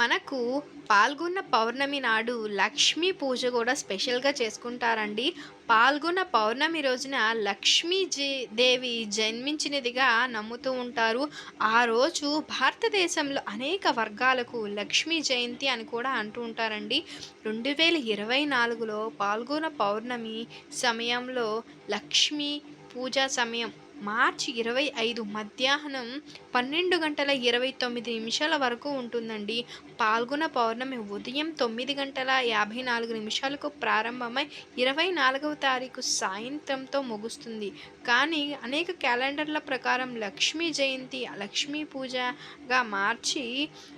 మనకు పాల్గొన్న పౌర్ణమి నాడు లక్ష్మీ పూజ కూడా స్పెషల్గా చేసుకుంటారండి. పాల్గొన్న పౌర్ణమి రోజున లక్ష్మీ జే- దేవి జన్మించినదిగా నమ్ముతూ ఉంటారు. ఆ రోజు భారతదేశంలో అనేక వర్గాలకు లక్ష్మీ జయంతి అని కూడా అంటూ ఉంటారండి. రెండు వేల ఇరవై నాలుగులో పాల్గొన్న పౌర్ణమి సమయంలో లక్ష్మీ పూజా సమయం మార్చి ఇరవై ఐదు మధ్యాహ్నం పన్నెండు గంటల ఇరవై తొమ్మిది నిమిషాల వరకు ఉంటుందండి. పాల్గొన పౌర్ణమి ఉదయం తొమ్మిది గంటల యాభై నాలుగు నిమిషాలకు ప్రారంభమై ఇరవై నాలుగవ తారీఖు సాయంత్రంతో ముగుస్తుంది. కానీ అనేక క్యాలెండర్ల ప్రకారం లక్ష్మీ జయంతి లక్ష్మీ పూజగా మార్చి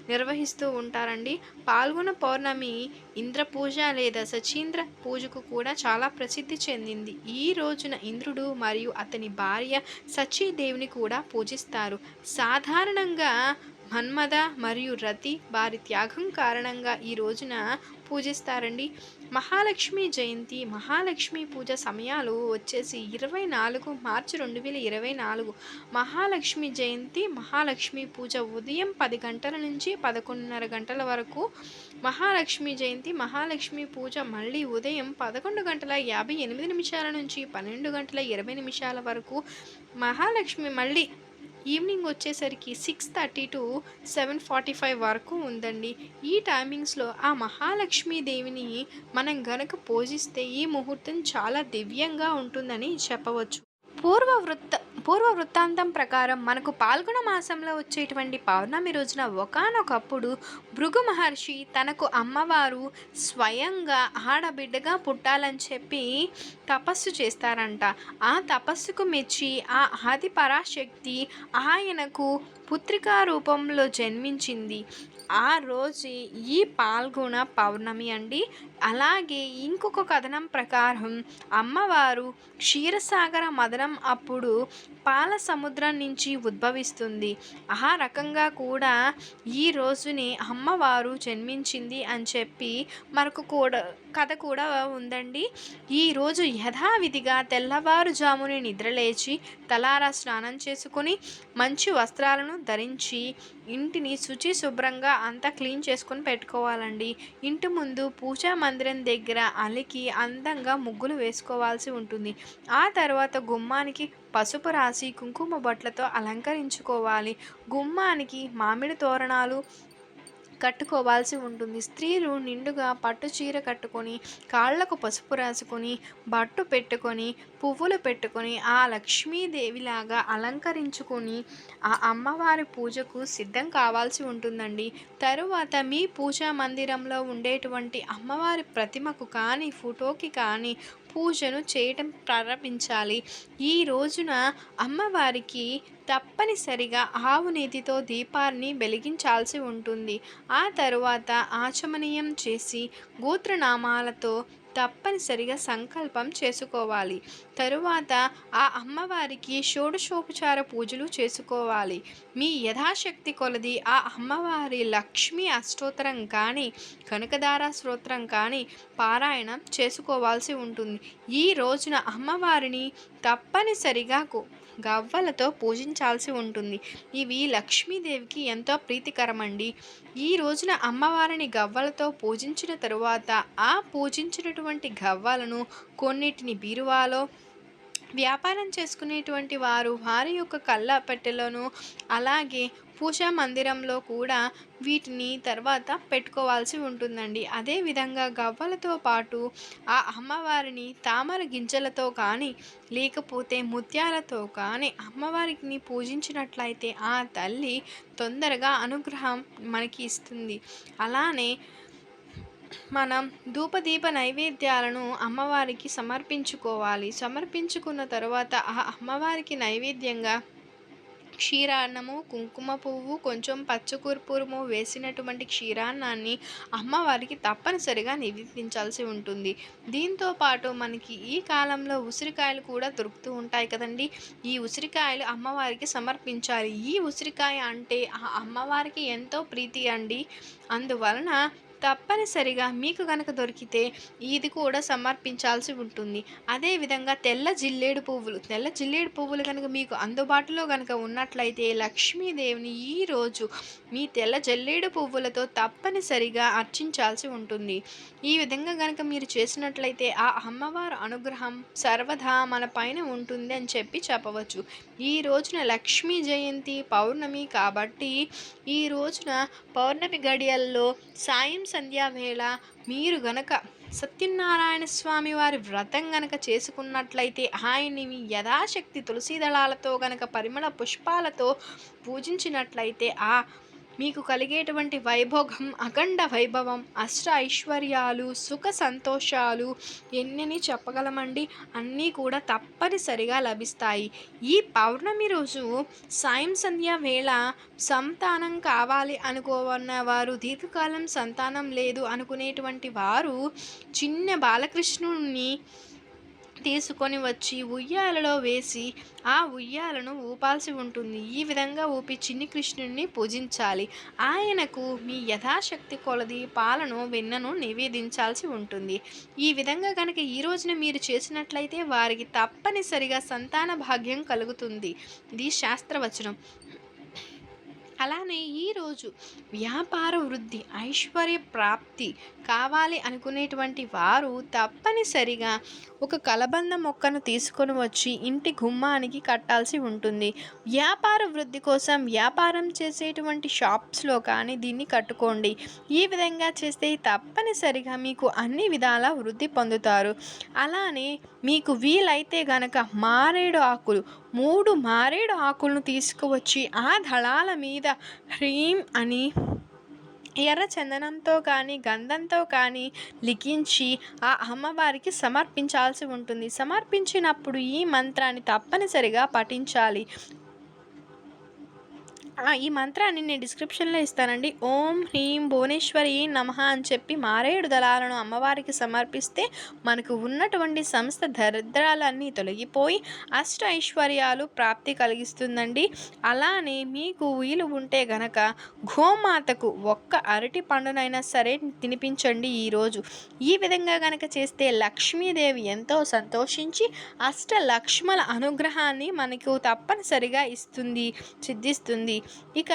నిర్వహిస్తూ ఉంటారండి. పాల్గొన పౌర్ణమి ఇంద్ర పూజ లేదా సచీంద్ర పూజకు కూడా చాలా ప్రసిద్ధి చెందింది. ఈ రోజున ఇంద్రుడు మరియు అతని భార్య సచీదేవిని కూడా పూజిస్తారు. సాధారణంగా మన్మథ మరియు రతి వారి త్యాగం కారణంగా ఈ రోజున పూజిస్తారండి. మహాలక్ష్మి జయంతి మహాలక్ష్మి పూజ సమయాలు వచ్చేసి ఇరవై నాలుగు మార్చి రెండు వేల ఇరవై నాలుగు. మహాలక్ష్మి జయంతి మహాలక్ష్మి పూజ ఉదయం పది గంటల నుంచి పదకొండున్నర గంటల వరకు. మహాలక్ష్మి జయంతి మహాలక్ష్మి పూజ మళ్ళీ ఉదయం పదకొండు గంటల యాభై ఎనిమిది నిమిషాల నుంచి పన్నెండు గంటల ఇరవై నిమిషాల వరకు. మహాలక్ష్మి మళ్ళీ ఈవినింగ్ వచ్చేసరికి six thirty to seven forty five వరకు ఉందండి. ఈ టైమింగ్స్లో ఆ మహాలక్ష్మీదేవిని మనం గనక పూజిస్తే ఈ ముహూర్తం చాలా దివ్యంగా ఉంటుందని చెప్పవచ్చు. పూర్వ వృత్త పూర్వ వృత్తాంతం ప్రకారం మనకు పాల్గొన మాసంలో వచ్చేటువంటి పౌర్ణమి రోజున ఒకానొకప్పుడు భృగు మహర్షి తనకు అమ్మవారు స్వయంగా ఆడబిడ్డగా పుట్టాలని చెప్పి తపస్సు చేస్తారంట. ఆ తపస్సుకు మెచ్చి ఆ ఆది పరాశక్తి ఆయనకు పుత్రికా రూపంలో జన్మించింది. ఆ రోజు ఈ పాల్గొన పౌర్ణమి అండి. అలాగే ఇంకొక కథనం ప్రకారం అమ్మవారు క్షీరసాగర మదనం అప్పుడు పాల సముద్రం నుంచి ఉద్భవిస్తుంది. ఆ రకంగా కూడా ఈ రోజుని అమ్మవారు జన్మించింది అని చెప్పి మనకు కూడా కథ కూడా ఉందండి. ఈరోజు యథావిధిగా తెల్లవారుజాముని నిద్రలేచి తలారా స్నానం చేసుకొని మంచి వస్త్రాలను ధరించి ఇంటిని శుచి శుభ్రంగా అంతా క్లీన్ చేసుకొని పెట్టుకోవాలండి. ఇంటి ముందు పూజా మందిరం దగ్గర అలికి అందంగా ముగ్గులు వేసుకోవాల్సి ఉంటుంది. ఆ తర్వాత గుమ్మానికి పసుపు రాసి కుంకుమ బొట్లతో అలంకరించుకోవాలి. గుమ్మానికి మామిడి తోరణాలు కట్టుకోవాల్సి ఉంటుంది. స్త్రీలు నిండుగా పట్టు చీర కట్టుకొని కాళ్ళకు పసుపు రాసుకొని బట్టు పెట్టుకొని పువ్వులు పెట్టుకొని ఆ లక్ష్మీదేవిలాగా అలంకరించుకొని ఆ అమ్మవారి పూజకు సిద్ధం కావాల్సి ఉంటుందండి. తరువాత మీ పూజా మందిరంలో ఉండేటువంటి అమ్మవారి ప్రతిమకు కానీ ఫోటోకి కానీ పూజను చేయటం ప్రారంభించాలి. ఈ రోజున అమ్మవారికి తప్పనిసరిగా ఆవు నేతితో దీపాన్ని వెలిగించాల్సి ఉంటుంది. ఆ తరువాత ఆచమనీయం చేసి గోత్రనామాలతో తప్పనిసరిగా సంకల్పం చేసుకోవాలి. తరువాత ఆ అమ్మవారికి షోడశోపచార పూజలు చేసుకోవాలి. మీ యథాశక్తి కొలది ఆ అమ్మవారి లక్ష్మీ అష్టోత్తరం కానీ కనకదార స్తోత్రం కానీ పారాయణం చేసుకోవాల్సి ఉంటుంది. ఈ రోజున అమ్మవారిని తప్పనిసరిగా కు- గవ్వలతో పూజించాల్సి ఉంటుంది. ఇవి లక్ష్మీదేవికి ఎంతో ప్రీతికరమండి. ఈ రోజున అమ్మవారిని గవ్వలతో పూజించిన తరువాత ఆ పూజించినటువంటి గవ్వలను కొన్నిటిని బీరువాలో వ్యాపారం చేసుకునేటువంటి వారు వారి యొక్క కళ్ళ పెట్టెలోను అలాగే పూజా మందిరంలో కూడా వీటిని తర్వాత పెట్టుకోవాల్సి ఉంటుందండి. అదేవిధంగా గవ్వలతో పాటు ఆ అమ్మవారిని తామర గింజలతో కానీ లేకపోతే ముత్యాలతో కానీ అమ్మవారిని పూజించినట్లయితే ఆ తల్లి తొందరగా అనుగ్రహం మనకి ఇస్తుంది. అలానే మనం ధూపదీప నైవేద్యాలను అమ్మవారికి సమర్పించుకోవాలి. సమర్పించుకున్న తర్వాత ఆ అమ్మవారికి నైవేద్యంగా క్షీరాన్నము కుంకుమ పువ్వు కొంచెం పచ్చకూర్పూరము వేసినటువంటి క్షీరాన్నాన్ని అమ్మవారికి తప్పనిసరిగా నివేదించాల్సి ఉంటుంది. దీంతో పాటు మనకి ఈ కాలంలో ఉసిరికాయలు కూడా దొరుకుతూ ఉంటాయి కదండి. ఈ ఉసిరికాయలు అమ్మవారికి సమర్పించాలి. ఈ ఉసిరికాయ అంటే ఆ అమ్మవారికి ఎంతో ప్రీతి అండి. అందువలన తప్పనిసరిగా మీకు కనుక దొరికితే ఇది కూడా సమర్పించాల్సి ఉంటుంది. అదేవిధంగా తెల్ల జిల్లేడు పువ్వులు తెల్ల జిల్లేడు పువ్వులు కనుక మీకు అందుబాటులో కనుక ఉన్నట్లయితే లక్ష్మీదేవిని ఈరోజు మీ తెల్ల జల్లేడు పువ్వులతో తప్పనిసరిగా అర్చించాల్సి ఉంటుంది. ఈ విధంగా కనుక మీరు చేసినట్లయితే ఆ అమ్మవారు అనుగ్రహం సర్వదా మన పైన ఉంటుంది అని చెప్పి చెప్పవచ్చు. ఈ రోజున లక్ష్మీ జయంతి పౌర్ణమి కాబట్టి ఈ రోజున పౌర్ణమి గడియల్లో సాయం సంధ్యావేళ మీరు గనక సత్యనారాయణ స్వామి వారి వ్రతం గనక చేసుకున్నట్లయితే ఆయన్ని మీ యథాశక్తి తులసి దళాలతో గనక పరిమళ పుష్పాలతో పూజించినట్లయితే ఆ మీకు కలిగేటువంటి వైభోగం అఖండ వైభవం అష్ట ఐశ్వర్యాలు సుఖ సంతోషాలు ఎన్నని చెప్పగలమండి? అన్నీ కూడా తప్పనిసరిగా లభిస్తాయి. ఈ పౌర్ణమి రోజు సాయం సంధ్య వేళ సంతానం కావాలి అనుకోవన్న వారు దీర్ఘకాలం సంతానం లేదు అనుకునేటువంటి వారు చిన్న బాలకృష్ణుని తీసుకొని వచ్చి ఉయ్యాలలో వేసి ఆ ఉయ్యాలను ఊపాల్సి ఉంటుంది. ఈ విధంగా ఊపి చిన్ని కృష్ణుడిని పూజించాలి. ఆయనకు మీ యథాశక్తి కొలది పాలను వెన్నను నివేదించాల్సి ఉంటుంది. ఈ విధంగా కనుక ఈ రోజున మీరు చేసినట్లయితే వారికి తప్పనిసరిగా సంతాన భాగ్యం కలుగుతుంది. ఇది శాస్త్రవచనం. అలానే ఈరోజు వ్యాపార వృద్ధి ఐశ్వర్య ప్రాప్తి కావాలి అనుకునేటువంటి వారు తప్పనిసరిగా ఒక కలబంద మొక్కను తీసుకొని వచ్చి ఇంటి గుమ్మానికి కట్టాల్సి ఉంటుంది. వ్యాపార వృద్ధి కోసం వ్యాపారం చేసేటువంటి షాప్స్లో కానీ దీన్ని కట్టుకోండి. ఈ విధంగా చేస్తే తప్పనిసరిగా మీకు అన్ని విధాల వృద్ధి పొందుతారు. అలానే మీకు వీలైతే గనక మారేడు ఆకులు మూడు మారేడు ఆకులను తీసుకువచ్చి ఆ దళాల మీద హ్రీం అని ఎర్ర చందనంతో కానీ గంధంతో కానీ లిఖించి ఆ అమ్మవారికి సమర్పించాల్సి ఉంటుంది. సమర్పించినప్పుడు ఈ మంత్రాన్ని తప్పనిసరిగా పఠించాలి. ఈ మంత్రాన్ని నేను డిస్క్రిప్షన్లో ఇస్తానండి. ఓం హ్రీం భువనేశ్వరి నమ అని చెప్పి మారేడు దళాలను అమ్మవారికి సమర్పిస్తే మనకు ఉన్నటువంటి సంస్థ దరిద్రాలన్నీ తొలగిపోయి అష్ట ఐశ్వర్యాలు ప్రాప్తి కలిగిస్తుందండి. అలానే మీకు వీలు ఉంటే గనక గోమాతకు ఒక్క అరటి పండునైనా సరే తినిపించండి ఈరోజు ఈ విధంగా గనక చేస్తే లక్ష్మీదేవి ఎంతో సంతోషించి అష్ట లక్ష్మల అనుగ్రహాన్ని మనకు తప్పనిసరిగా ఇస్తుంది సిద్ధిస్తుంది. ఇక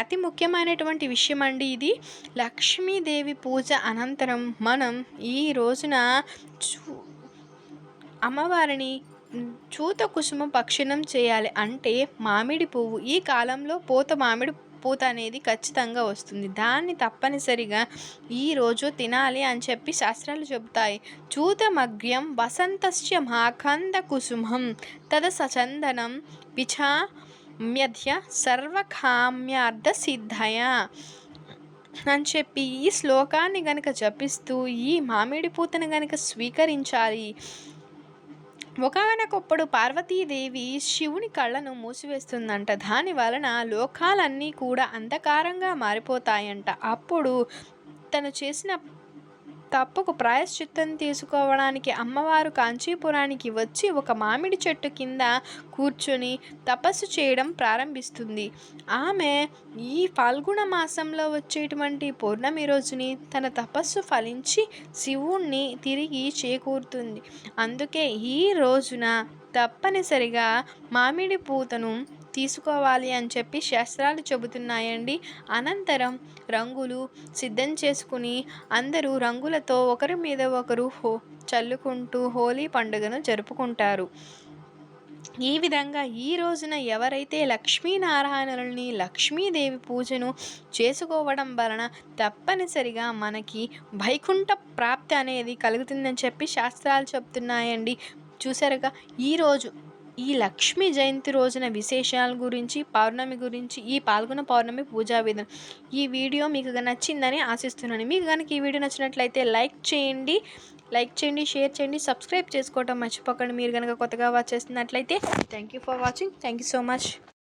అతి ముఖ్యమైనటువంటి విషయం అండి ఇది. లక్ష్మీదేవి పూజ అనంతరం మనం ఈ రోజున చూ అమ్మవారిని చూత కుసుమ పక్షిణం చేయాలి. అంటే మామిడి పువ్వు. ఈ కాలంలో పూత మామిడి పూత అనేది ఖచ్చితంగా వస్తుంది. దాన్ని తప్పనిసరిగా ఈరోజు తినాలి అని చెప్పి శాస్త్రాలు చెబుతాయి. చూతమగ్ర్యం వసంతస్య మాఖంద కుసుమం తద సచందనం పిఛా మధ్య సర్వకామ్యార్థ సిద్ధయ అని చెప్పి ఈ శ్లోకాన్ని గనక జపిస్తూ ఈ మామిడి పూతను గనక స్వీకరించాలి. ఒకనకొప్పుడు పార్వతీదేవి శివుని కళ్ళను మూసివేస్తుందంట. దాని వలన లోకాలన్నీ కూడా అంధకారంగా మారిపోతాయంట. అప్పుడు తను చేసిన తప్పుకు ప్రాయశ్చిత్తం తీసుకోవడానికి అమ్మవారు కాంచీపురానికి వచ్చి ఒక మామిడి చెట్టు కింద కూర్చొని తపస్సు చేయడం ప్రారంభిస్తుంది. ఆమె ఈ ఫాల్గుణ మాసంలో వచ్చేటువంటి పౌర్ణమి రోజుని తన తపస్సు ఫలించి శివుణ్ణి తిరిగి చేకూరుతుంది. అందుకే ఈ రోజున తప్పనిసరిగా మామిడి పూతను తీసుకోవాలి అని చెప్పి శాస్త్రాలు చెబుతున్నాయండి. అనంతరం రంగులు సిద్ధం చేసుకుని అందరూ రంగులతో ఒకరి మీద ఒకరు హో చల్లుకుంటూ హోలీ పండుగను జరుపుకుంటారు. ఈ విధంగా ఈ రోజున ఎవరైతే లక్ష్మీనారాయణుల్ని లక్ష్మీదేవి పూజను చేసుకోవడం వలన తప్పనిసరిగా మనకి వైకుంఠ ప్రాప్తి అనేది కలుగుతుందని చెప్పి శాస్త్రాలు చెప్తున్నాయండి చూసారుగా ఈరోజు ఈ లక్ష్మీ జయంతి రోజున విశేషాల గురించి పౌర్ణమి గురించి ఈ పాల్గొన పౌర్ణమి పూజా విధానం. ఈ వీడియో మీకు నచ్చిందని ఆశిస్తున్నాను. మీకు కనుక ఈ వీడియో నచ్చినట్లయితే లైక్ చేయండి లైక్ చేయండి షేర్ చేయండి సబ్స్క్రైబ్ చేసుకోవటం మర్చిపోకండి. మీరు కనుక కొత్తగా వాచ్ చేస్తున్నట్లయితే thank you for watching thank you so much